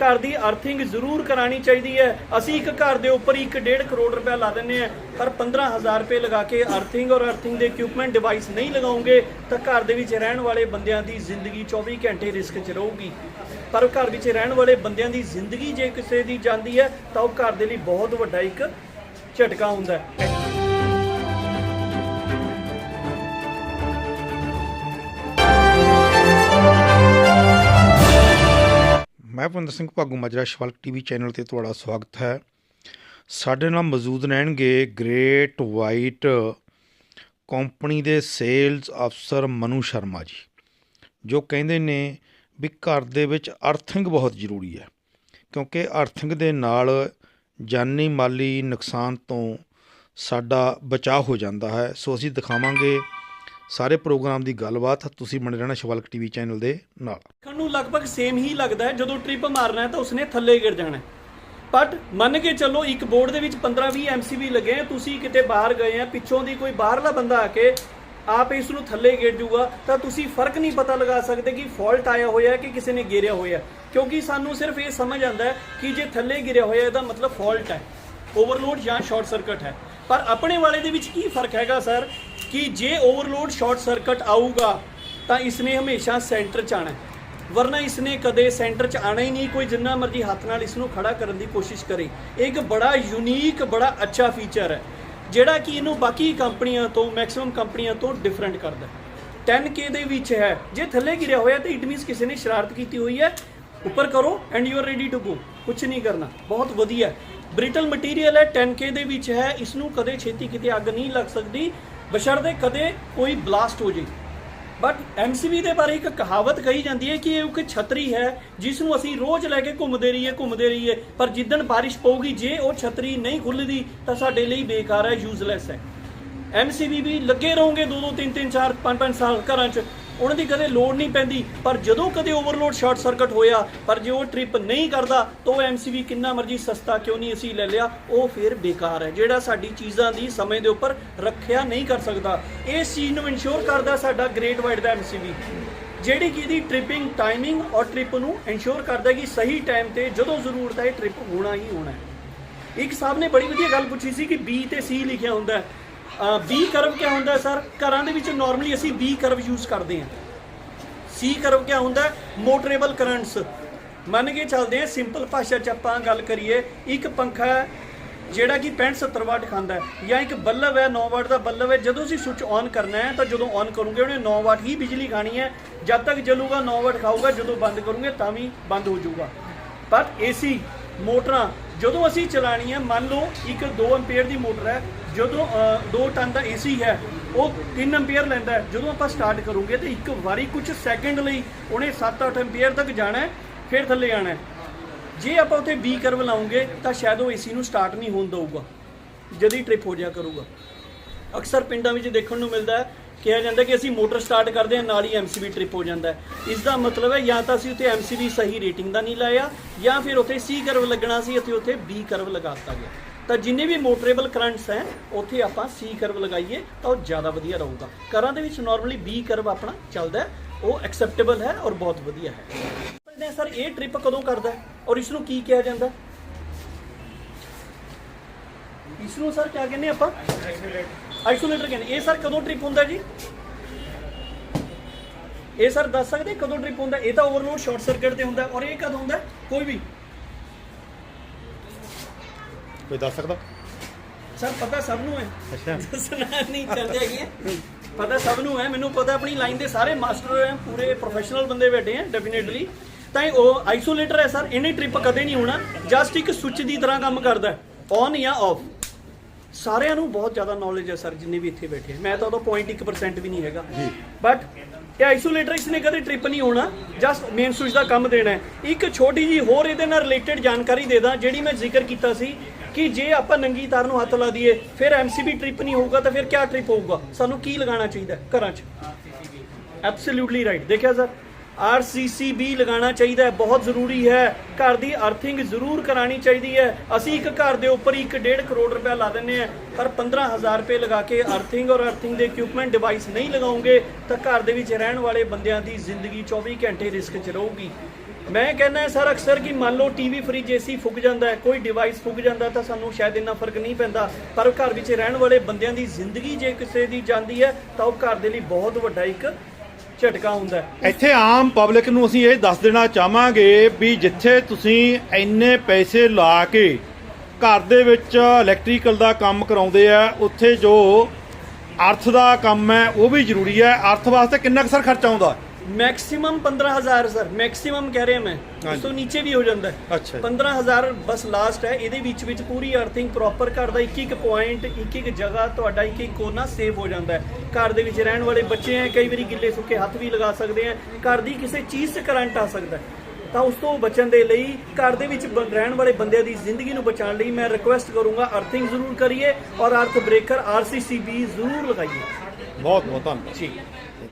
ਘਰ ਦੀ ਅਰਥਿੰਗ ਜ਼ਰੂਰ ਕਰਾਣੀ ਚਾਹੀਦੀ ਹੈ। ਅਸੀਂ ਇੱਕ ਘਰ ਦੇ ਉੱਪਰ ਹੀ 1.5 ਕਰੋੜ ਰੁਪਏ ਲਾ ਦਿੰਨੇ ਆ ਪਰ 15000 ਰੁਪਏ ਲਗਾ ਕੇ ਅਰਥਿੰਗ ਔਰ ਅਰਥਿੰਗ ਦੇ ਇਕਵਿਪਮੈਂਟ ਡਿਵਾਈਸ ਨਹੀਂ ਲਗਾਉਂਗੇ, ਤਾਂ ਘਰ ਦੇ ਵਿੱਚ ਰਹਿਣ ਵਾਲੇ ਬੰਦਿਆਂ ਦੀ ਜ਼ਿੰਦਗੀ 24 ਘੰਟੇ ਰਿਸਕ 'ਚ ਰਹੂਗੀ। ਪਰ ਘਰ ਵਿੱਚ ਰਹਿਣ ਵਾਲੇ ਬੰਦਿਆਂ ਦੀ ਜ਼ਿੰਦਗੀ ਜੇ ਕਿਸੇ ਦੀ ਜਾਂਦੀ ਹੈ, ਤਾਂ ਉਹ ਘਰ ਦੇ ਲਈ ਬਹੁਤ ਵੱਡਾ ਇੱਕ ਝਟਕਾ ਹੁੰਦਾ ਹੈ। ਮੈਂ ਸਿੰਘ ਭਾਗੂ ਮਾਜਰਾ ਸ਼ਵਲਕ ਟੀਵੀ ਚੈਨਲ ਤੇ ਤੁਹਾਡਾ ਸਵਾਗਤ ਹੈ। ਸਾਡੇ ਨਾਲ ਮੌਜੂਦ ਰਹਿਣਗੇ ਗ੍ਰੇਟ ਵਾਈਟ ਕੰਪਨੀ ਦੇ ਸੇਲਸ ਅਫਸਰ ਮਨੂ ਸ਼ਰਮਾ ਜੀ, ਜੋ ਕਹਿੰਦੇ ਨੇ ਵੀ ਘਰ ਦੇ ਵਿੱਚ ਅਰਥਿੰਗ ਬਹੁਤ ਜ਼ਰੂਰੀ ਹੈ, ਕਿਉਂਕਿ ਅਰਥਿੰਗ ਦੇ ਨਾਲ ਜਾਨੀ ਮਾਲੀ ਨੁਕਸਾਨ ਤੋਂ ਸਾਡਾ ਬਚਾਅ ਹੋ ਜਾਂਦਾ ਹੈ। ਸੋ ਅਸੀਂ ਦਿਖਾਵਾਂਗੇ ਸਾਰੇ ਪ੍ਰੋਗਰਾਮ ਦੀ ਗੱਲਬਾਤ ਤੁਸੀਂ ਬਣੇ ਰਹਿਣਾ ਸ਼ਵਲਕ ਟੀਵੀ ਚੈਨਲ ਦੇ ਨਾਲ। ਦੇਖਣ ਨੂੰ ਲਗਭਗ ਸੇਮ ਹੀ ਲੱਗਦਾ ਹੈ, ਜਦੋਂ ਟ੍ਰਿਪ ਮਾਰਨਾ ਹੈ ਤਾਂ ਉਸਨੇ ਥੱਲੇ ਗਿਰ ਜਾਣਾ ਹੈ। ਬਟ ਮੰਨ ਕੇ ਚੱਲੋ ਇੱਕ ਬੋਰਡ ਦੇ ਵਿੱਚ 15-20 ਐਮਸੀਬੀ ਲੱਗੇ ਆ ਤੁਸੀਂ ਕਿਤੇ ਬਾਹਰ ਗਏ ਆ ਪਿੱਛੋਂ ਦੀ ਕੋਈ ਬਾਹਰਲਾ ਬੰਦਾ ਆ ਕੇ ਆਪ ਇਸ ਨੂੰ ਥੱਲੇ ਗਿਰ ਜੂਗਾ ਤਾਂ ਤੁਸੀਂ ਫ਼ਰਕ ਨਹੀਂ ਪਤਾ ਲਗਾ ਸਕਦੇ ਕਿ ਫਾਲਟ ਆਇਆ ਹੋਇਆ ਹੈ ਕਿ ਕਿਸੇ ਨੇ ਗਿਰਿਆ ਹੋਇਆ ਹੈ। ਕਿਉਂਕਿ ਸਾਨੂੰ ਸਿਰਫ ਇਹ ਸਮਝ ਆਉਂਦਾ ਹੈ ਕਿ ਜੇ ਥੱਲੇ ਗਿਰਿਆ ਹੋਇਆ ਇਹਦਾ ਮਤਲਬ ਫਾਲਟ ਹੈ। ਓਵਰਲੋਡ ਜਾਂ ਸ਼ਾਰਟ ਸਰਕਟ ਹੈ। ਪਰ ਆਪਣੇ ਵਾਲੇ ਦੇ ਵਿੱਚ ਕੀ ਫ਼ਰਕ ਹੈਗਾ ਸਰ ਕਿ ਜੇ ਓਵਰਲੋਡ ਸ਼ਾਰਟ ਸਰਕਟ ਆਊਗਾ, ਤਾਂ ਇਸਨੇ ਹਮੇਸ਼ਾ ਸੈਂਟਰ ਚ ਆਣਾ ਹੈ। ਵਰਨਾ ਇਸਨੇ ਕਦੇ ਸੈਂਟਰ ਚ ਆਣਾ ਹੀ ਨਹੀਂ, ਕੋਈ ਜਿੰਨਾ ਮਰਜ਼ੀ ਹੱਥ ਨਾਲ ਇਸ ਨੂੰ ਖੜਾ ਕਰਨ ਦੀ ਕੋਸ਼ਿਸ਼ ਕਰੇ। ਇਹ ਇੱਕ ਬੜਾ ਯੂਨੀਕ ਬੜਾ ਅੱਛਾ ਫੀਚਰ ਹੈ, ਜਿਹੜਾ ਕਿ ਇਹਨੂੰ ਬਾਕੀ ਕੰਪਨੀਆਂ ਤੋਂ ਮੈਕਸਿਮਮ ਕੰਪਨੀਆਂ ਤੋਂ ਡਿਫਰੈਂਟ ਕਰਦਾ ਹੈ। 10K ਦੇ ਵਿੱਚ ਹੈ। ਜੇ ਥੱਲੇ ਗਿਰਿਆ ਹੋਇਆ, ਤਾਂ ਇਟ ਮੀਨਸ ਕਿਸੇ ਨੇ ਸ਼ਰਾਰਤ ਕੀਤੀ ਹੋਈ ਹੈ। ਉੱਪਰ ਕਰੋ and you are ready to go ਕੁਝ ਨਹੀਂ ਕਰਨਾ। ਬਹੁਤ ਵਧੀਆ ਬ੍ਰਿਟਲ ਮਟੀਰੀਅਲ ਹੈ 10K ਦੇ ਵਿੱਚ ਹੈ। ਇਸ ਨੂੰ ਕਦੇ ਛੇਤੀ ਕਿਤੇ ਅੱਗ ਨਹੀਂ ਲੱਗ ਸਕਦੀ। ਬਸ਼ਰਤੇ ਕਦੇ ਕੋਈ ਬਲਾਸਟ ਹੋ ਜੇ। ਬਟ MCB ਦੇ ਬਾਰੇ ਇੱਕ ਕਹਾਵਤ ਕਹੀ ਜਾਂਦੀ ਹੈ ਕਿ ਇਹ ਇੱਕ ਛਤਰੀ ਹੈ ਜਿਸ ਨੂੰ ਅਸੀਂ ਰੋਜ਼ ਲੈ ਕੇ ਘੁੰਮਦੇ ਰਹੀਏ ਘੁੰਮਦੇ ਰਹੀਏ। ਪਰ ਜਿੱਦਣ ਬਾਰਿਸ਼ ਪਊਗੀ, ਜੇ ਉਹ ਛਤਰੀ ਨਹੀਂ ਖੁੱਲਦੀ ਤਾਂ ਸਾਡੇ ਲਈ ਬੇਕਾਰ ਹੈ ਯੂਜ਼ਲੈਸ ਹੈ। MCB ਵੀ ਲੱਗੇ ਰਹੋਗੇ 2 2 3 3 4 5 5 ਸਾਲ ਘਰਾਂ 'ਚ। ਉਹਨਾਂ ਦੀ ਕਦੇ ਲੋੜ ਨਹੀਂ ਪੈਂਦੀ। ਪਰ ਜਦੋਂ ਕਦੇ ਓਵਰਲੋਡ ਸ਼ਾਰਟ ਸਰਕਟ ਹੋਇਆ, ਪਰ ਜੇ ਉਹ ਟ੍ਰਿਪ ਨਹੀਂ ਕਰਦਾ, ਤਾਂ ਉਹ MCB ਕਿੰਨਾ ਮਰਜ਼ੀ ਸਸਤਾ ਕਿਉਂ ਨਹੀਂ ਅਸੀਂ ਲੈ ਲਿਆ, ਉਹ ਫਿਰ ਬੇਕਾਰ ਹੈ। ਜਿਹੜਾ ਸਾਡੀ ਚੀਜ਼ਾਂ ਦੀ ਸਮੇਂ ਦੇ ਉੱਪਰ ਰੱਖਿਆ ਨਹੀਂ ਕਰ ਸਕਦਾ। ਇਸ ਚੀਜ਼ ਨੂੰ ਇਨਸ਼ੋਰ ਕਰਦਾ ਸਾਡਾ ਗ੍ਰੇਟ ਵਾਈਡ ਦਾ MCB ਜਿਹੜੀ ਕਿ ਇਹਦੀ ਟ੍ਰਿਪਿੰਗ ਟਾਈਮਿੰਗ ਔਰ ਟ੍ਰਿਪ ਨੂੰ ਇਨਸ਼ੋਰ ਕਰਦਾ ਕਿ ਸਹੀ ਟਾਈਮ ਤੇ ਜਦੋਂ ਜ਼ਰੂਰਤ ਹੈ ਟ੍ਰਿਪ ਹੋਣਾ ਹੀ ਹੋਣਾ ਹੈ। ਇੱਕ ਸਾਹਿਬ ਨੇ ਬੜੀ ਵਧੀਆ ਗੱਲ ਪੁੱਛੀ ਸੀ ਕਿ ਬੀ ਤੇ ਸੀ ਲਿਖਿਆ ਹੁੰਦਾ ਹੈ। ਬੀ ਕਰਵ ਕੀ ਹੁੰਦਾ ਸਰ? ਘਰਾਂ ਦੇ ਵਿੱਚ ਨਾਰਮਲੀ ਅਸੀਂ ਬੀ ਕਰਵ ਯੂਜ਼ ਕਰਦੇ ਹਾਂ। ਸੀ ਕਰਵ ਕੀ ਹੁੰਦਾ? ਹੈ ਮੋਟਰੇਬਲ ਕਰੰਟਸ ਮੰਨ ਕੇ ਚੱਲਦੇ ਹਾਂ ਸਿੰਪਲ ਭਾਸ਼ਾ ਚ ਆਪਾਂ ਗੱਲ ਕਰੀਏ, ਇੱਕ ਪੰਖਾ ਜਿਹੜਾ ਕਿ 65 70 ਵਾਟ ਖਾਂਦਾ ਹੈ, ਜਾਂ ਇੱਕ ਬੱਲਬ ਹੈ 9 ਵਾਟ ਦਾ ਬੱਲਬ ਹੈ, ਜਦੋਂ ਅਸੀਂ ਸੁੱਚ ਔਨ ਕਰਨਾ ਹੈ, ਤਾਂ ਜਦੋਂ ਔਨ ਕਰੋਗੇ, ਉਹਨੇ 9 ਵਾਟ ਹੀ ਬਿਜਲੀ ਖਾਣੀ ਹੈ। ਜਦ ਤੱਕ ਜਲੂਗਾ 9 ਵਾਟ ਖਾਊਗਾ, ਜਦੋਂ ਬੰਦ ਕਰੋਗੇ, ਤਾਂ ਵੀ ਬੰਦ ਹੋ ਜਾਊਗਾ। ਪਰ ਏਸੀ ਮੋਟਰਾਂ, ਜਦੋਂ ਅਸੀਂ ਚਲਾਣੀ ਹੈ ਮੰਨ ਲਓ ਇੱਕ 2 ਐਂਪੀਅਰ ਦੀ ਮੋਟਰ ਹੈ, ਜਦੋਂ 2 ਟਨ ਦਾ ਏਸੀ ਹੈ, ਉਹ 3 ਐਂਪੀਅਰ ਲੈਂਦਾ ਹੈ। ਜਦੋਂ ਆਪਾਂ ਸਟਾਰਟ ਕਰੋਗੇ ਤੇ ਇੱਕ ਵਾਰੀ ਕੁਝ ਸੈਕਿੰਡ ਲਈ ਉਹਨੇ 7-8 ਐਂਪੀਅਰ ਤੱਕ ਜਾਣਾ ਫਿਰ ਥੱਲੇ ਆਣਾ ਜੇ ਆਪਾਂ ਉੱਥੇ B ਕਰਵ ਲਾਉਂਗੇ, ਤਾਂ ਸ਼ਾਇਦ ਉਹ ਏਸੀ ਨੂੰ ਸਟਾਰਟ ਨਹੀਂ ਹੋਣ ਦਊਗਾ। ਜਦੀ ਟ੍ਰਿਪ ਹੋ ਜਾ ਕਰੂਗਾ। ਅਕਸਰ ਪਿੰਡਾਂ ਵਿੱਚ ਦੇਖਣ ਨੂੰ ਮਿਲਦਾ ਹੈ ਕਿਹਾ ਜਾਂਦਾ ਕਿ ਅਸੀਂ ਮੋਟਰ ਸਟਾਰਟ ਕਰਦੇ ਹਾਂ, ਨਾਲ ਹੀ MCB ਟ੍ਰਿਪ ਹੋ ਜਾਂਦਾ ਇਸ ਦਾ ਮਤਲਬ ਹੈ ਜਾਂ ਤਾਂ ਅਸੀਂ ਉੱਥੇ MCB ਸਹੀ ਰੇਟਿੰਗ ਦਾ ਨਹੀਂ ਲਾਇਆ, ਜਾਂ ਫਿਰ ਉੱਥੇ ਸੀ ਕਰਵ ਲੱਗਣਾ ਸੀ ਅਤੇ ਉੱਥੇ ਬੀ ਕਰਵ ਲਗਾ ਦਿੱਤਾ ਗਿਆ। ਤਾਂ ਜਿੰਨੇ ਵੀ ਮੋਟਰੇਬਲ ਕਰੰਟਸ ਹੈ, ਉੱਥੇ ਆਪਾਂ ਸੀ ਕਰਵ ਲਗਾਈਏ ਤਾਂ ਉਹ ਜ਼ਿਆਦਾ ਵਧੀਆ ਰਹੂਗਾ। ਘਰਾਂ ਦੇ ਵਿੱਚ ਨਾਰਮਲੀ ਬੀ ਕਰਵ ਆਪਣਾ ਚੱਲਦਾ ਉਹ ਐਕਸੈਪਟੇਬਲ ਹੈ ਔਰ ਬਹੁਤ ਵਧੀਆ ਹੈ। ਪੁੱਛਦੇ ਸਰ, ਇਹ ਟ੍ਰਿਪ ਕਦੋਂ ਕਰਦਾ ਔਰ ਇਸ ਨੂੰ ਕੀ ਕਿਹਾ ਜਾਂਦਾ ਹੈ? ਇਸ ਨੂੰ ਸਰ, ਕਿਆ ਕਹਿੰਦੇ ਆਪਾਂ? ਆਈਸੋਲੇਟਰ ਕਹਿੰਦੇ ਇਹ ਸਰ ਕਦੋਂ ਟ੍ਰਿਪ ਹੁੰਦਾ ਜੀ? ਇਹ ਸਰ ਦੱਸ ਸਕਦੇ ਕਦੋਂ ਟ੍ਰਿਪ ਹੁੰਦਾ? ਇਹ ਤਾਂ ਓਵਰਲੋਡ ਸ਼ਾਰਟ ਸਰਕਟ ਤੇ ਹੁੰਦਾ ਔਰ ਇਹ ਕਦੋਂ ਹੁੰਦਾ? ਕੋਈ ਵੀ। ਕੋਈ ਦੱਸ ਸਕਦਾ? ਸਰ ਪਤਾ ਸਭ ਨੂੰ ਹੈ। ਅੱਛਾ। ਦੱਸਣਾ ਨਹੀਂ ਚਾਹੁੰਦੇ ਹੈਗੇ। ਪਤਾ ਸਭ ਨੂੰ ਹੈ। ਮੈਨੂੰ ਪਤਾ ਆਪਣੀ ਲਾਈਨ ਦੇ ਸਾਰੇ ਮਾਸਟਰ ਹੈ ਪੂਰੇ ਪ੍ਰੋਫੈਸ਼ਨਲ ਬੰਦੇ ਬੈਠੇ ਹੈ ਡੈਫੀਨੇਟਲੀ ਤਾਂ ਇਹ ਉਹ ਆਈਸੋਲੇਟਰ ਹੈ ਸਰ ਇਹਨੇ ਟ੍ਰਿਪ ਕਦੇ ਨਹੀਂ ਹੋਣਾ। ਜਸਟ ਇੱਕ ਸੁੱਚ ਦੀ ਤਰ੍ਹਾਂ ਕੰਮ ਕਰਦਾ ਔਨ ਜਾਂ ਆਫ ਸਾਰਿਆਂ ਨੂੰ ਬਹੁਤ ਜ਼ਿਆਦਾ ਨੌਲੇਜ ਹੈ ਸਰ ਜਿੰਨੇ ਵੀ ਇੱਥੇ ਬੈਠੇ ਹੈ ਮੈਂ ਤਾਂ ਉਹਦਾ 0.1% ਵੀ ਨਹੀਂ ਹੈਗਾ। ਬਟ ਇਹ ਆਈਸੋਲੇਟਰ ਇਸਨੇ ਕਦੇ ਟ੍ਰਿਪ ਨਹੀਂ ਹੋਣਾ ਜਸਟ ਮੇਨ ਸੁਚ ਦਾ ਕੰਮ ਦੇਣਾ ਹੈ। ਇੱਕ ਛੋਟੀ ਜੀ ਹੋਰ ਇਹਦੇ ਨਾਲ ਰਿਲੇਟਡ ਜਾਣਕਾਰੀ ਦੇ ਦਾਂ ਜਿਹੜੀ ਮੈਂ ਜ਼ਿਕਰ ਕੀਤਾ ਸੀ ਕਿ ਜੇ ਆਪਾਂ ਨੰਗੀ ਤਾਰ ਨੂੰ ਹੱਥ ਲਾ ਦਈਏ ਫਿਰ ਐਮਸੀਬੀ ਟ੍ਰਿਪ ਨਹੀਂ ਹੋਊਗਾ ਤਾਂ ਫਿਰ ਕਿਆ ਟ੍ਰਿਪ ਹੋਊਗਾ? ਸਾਨੂੰ ਕੀ ਲਗਾਉਣਾ ਚਾਹੀਦਾ ਘਰਾਂ 'ਚ? ਐਬਸੋਲੂਟਲੀ ਰਾਈਟ ਦੇਖਿਆ ਸਰ ਆਰਸੀਸੀਬੀ ਲਗਾਉਣਾ ਚਾਹੀਦਾ ਹੈ, ਬਹੁਤ ਜ਼ਰੂਰੀ ਹੈ। ਘਰ ਦੀ ਅਰਥਿੰਗ ਜ਼ਰੂਰ ਕਰਾਣੀ ਚਾਹੀਦੀ ਹੈ। ਅਸੀਂ ਇੱਕ ਘਰ ਦੇ ਉੱਪਰ ਹੀ 1.5 ਕਰੋੜ ਰੁਪਏ ਲਾ ਦਿੰਨੇ ਆ ਪਰ 15000 ਰੁਪਏ ਲਗਾ ਕੇ ਅਰਥਿੰਗ ਔਰ ਅਰਥਿੰਗ ਦੇ ਇਕਵਿਪਮੈਂਟ ਡਿਵਾਈਸ ਨਹੀਂ ਲਗਾਉਂਗੇ, ਤਾਂ ਘਰ ਦੇ ਵਿੱਚ ਰਹਿਣ ਵਾਲੇ ਬੰਦਿਆਂ ਦੀ ਜ਼ਿੰਦਗੀ 24 ਘੰਟੇ ਰਿਸਕ 'ਚ ਰਹੂਗੀ। ਮੈਂ ਕਹਿੰਦਾ ਸਰ ਅਕਸਰ ਕਿ ਮੰਨ ਲਓ ਟੀਵੀ ਫ੍ਰਿਜ ਏਸੀ ਫੁੱਕ ਜਾਂਦਾ ਹੈ, ਕੋਈ ਡਿਵਾਈਸ ਫੁੱਕ ਜਾਂਦਾ ਤਾਂ ਸਾਨੂੰ ਸ਼ਾਇਦ ਇੰਨਾ ਫ਼ਰਕ ਨਹੀਂ ਪੈਂਦਾ, ਪਰ ਘਰ ਵਿੱਚ ਰਹਿਣ ਵਾਲੇ ਬੰਦਿਆਂ ਦੀ ਜ਼ਿੰਦਗੀ ਜੇ ਕਿਸੇ ਦੀ ਜਾਂਦੀ ਹੈ, ਤਾਂ ਉਹ ਘਰ ਦੇ ਲਈ ਬਹੁਤ ਵੱਡਾ ਇੱਕ ਝਟਕਾ ਹੁੰਦਾ ਇੱਥੇ ਆਮ ਪਬਲਿਕ ਨੂੰ ਅਸੀਂ ਇਹ ਦੱਸ ਦੇਣਾ ਚਾਹਾਂਗੇ ਵੀ ਜਿੱਥੇ ਤੁਸੀਂ ਇੰਨੇ ਪੈਸੇ ਲਾ ਕੇ ਘਰ ਦੇ ਵਿੱਚ ਇਲੈਕਟ੍ਰੀਕਲ ਦਾ ਕੰਮ ਕਰਾਉਂਦੇ ਆ, ਉੱਥੇ ਜੋ ਅਰਥ ਦਾ ਕੰਮ ਹੈ, ਉਹ ਵੀ ਜ਼ਰੂਰੀ ਹੈ। ਅਰਥ ਵਾਸਤੇ ਕਿੰਨਾ ਕੁ ਸਰ ਖਰਚਾ ਆਉਂਦਾ? ਮੈਕਸਿਮਮ 15000 ਸਰ ਮੈਕਸਿਮਮ ਕਹਿ ਰਿਹਾ ਮੈਂ। ਉਸ। ਤੋਂ ਨੀਚੇ ਵੀ ਹੋ ਜਾਂਦਾ ਹੈ। ਅੱਛਾ ਜੀ। 15000 ਬਸ ਲਾਸਟ ਹੈ। ਇਹਦੇ ਵਿੱਚ ਵਿੱਚ ਪੂਰੀ ਅਰਥਿੰਗ ਪ੍ਰੋਪਰ ਘਰ ਦਾ ਇੱਕ ਇੱਕ ਪੁਆਇੰਟ ਇੱਕ ਇੱਕ ਜਗ੍ਹਾ ਤੁਹਾਡਾ ਇੱਕ ਇੱਕ ਕੋਨਾ ਸੇਵ ਹੋ ਜਾਂਦਾ ਹੈ। ਘਰ ਦੇ ਵਿੱਚ ਰਹਿਣ ਵਾਲੇ ਬੱਚੇ ਹੈ ਕਈ ਵਾਰੀ ਗਿੱਲੇ ਸੁੱਕੇ ਹੱਥ ਵੀ ਲਗਾ ਸਕਦੇ ਆ ਘਰ ਦੀ ਕਿਸੇ ਚੀਜ਼ 'ਚ ਕਰੰਟ ਆ ਸਕਦਾ ਹੈ। ਤਾਂ ਉਸ ਤੋਂ ਬਚਣ ਦੇ ਲਈ ਘਰ ਦੇ ਵਿੱਚ ਬ- ਰਹਿਣ ਵਾਲੇ ਬੰਦਿਆਂ ਦੀ ਜ਼ਿੰਦਗੀ ਨੂੰ ਬਚਾਉਣ ਲਈ ਮੈਂ ਰਿਕੁਐਸਟ ਕਰੂੰਗਾ ਅਰਥਿੰਗ ਜ਼ਰੂਰ ਕਰੀਏ ਔਰ ਅਰਥ ਬ੍ਰੇਕਰ ਆਰਸੀਸੀਬੀ ਜ਼ਰੂਰ ਲਗਾਈਏ। ਬਹੁਤ ਬਹੁਤ ਧੰਨਵਾਦ। ਜੀ।